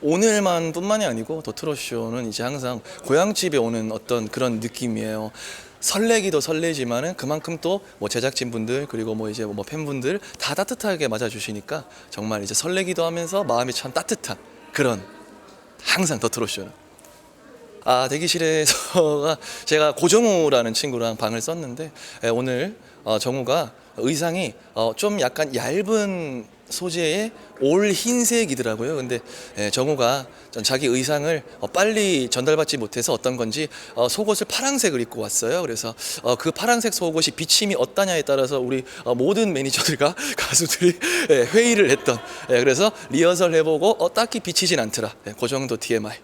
오늘만 뿐만이 아니고 더트롯쇼는 이제 항상 고향집에 오는 어떤 그런 느낌이에요. 설레기도 설레지만은 그만큼 또 뭐 제작진 분들 그리고 뭐 이제 뭐 팬분들 다 따뜻하게 맞아주시니까 정말 이제 설레기도 하면서 마음이 참 따뜻한 그런 항상 더트롯쇼는 아 대기실에서가 제가 고정우라는 친구랑 방을 썼는데 에, 오늘 어, 정우가 의상이 어, 좀 약간 얇은 소재의 올 흰색이더라고요. 근데 에, 정우가 전 자기 의상을 어, 빨리 전달받지 못해서 어떤 건지 어, 속옷을 파란색을 입고 왔어요. 그래서 어, 그 파란색 속옷이 비침이 어떠냐에 따라서 우리 어, 모든 매니저들과 가수들이 에, 회의를 했던. 에, 그래서 리허설 해보고 어, 딱히 비치진 않더라. 에, 그 정도 TMI.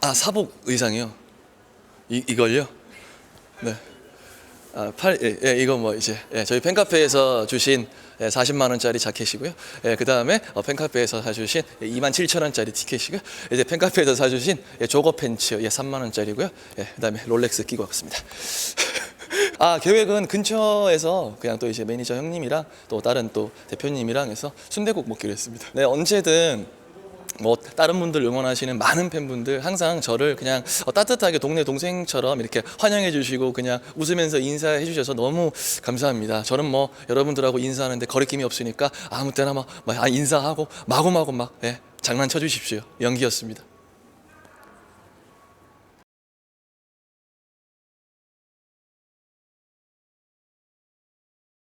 아 사복 의상이요. 이 이걸요? 네. 아, 팔, 예, 예, 이거 뭐 이제 예, 저희 팬카페에서 주신 예, 40만 원짜리 자켓이고요. 예, 그 다음에 어, 팬카페에서 사주신 2만 7천 원짜리 티켓이고요. 이제 팬카페에서 사주신 예, 조거 팬츠 예, 3만 원짜리고요. 예, 그 다음에 롤렉스 끼고 왔습니다. 아 계획은 근처에서 그냥 또 이제 매니저 형님이랑 또 다른 또 대표님이랑 해서 순대국 먹기로 했습니다. 네 언제든 뭐 다른 분들 응원하시는 많은 팬분들 항상 저를 그냥 어, 따뜻하게 동네 동생처럼 이렇게 환영해 주시고 그냥 웃으면서 인사해 주셔서 너무 감사합니다. 저는 뭐 여러분들하고 인사하는데 거리낌이 없으니까 아무 때나 막, 막 인사하고 마구마구 막 예, 장난쳐 주십시오. 연기였습니다.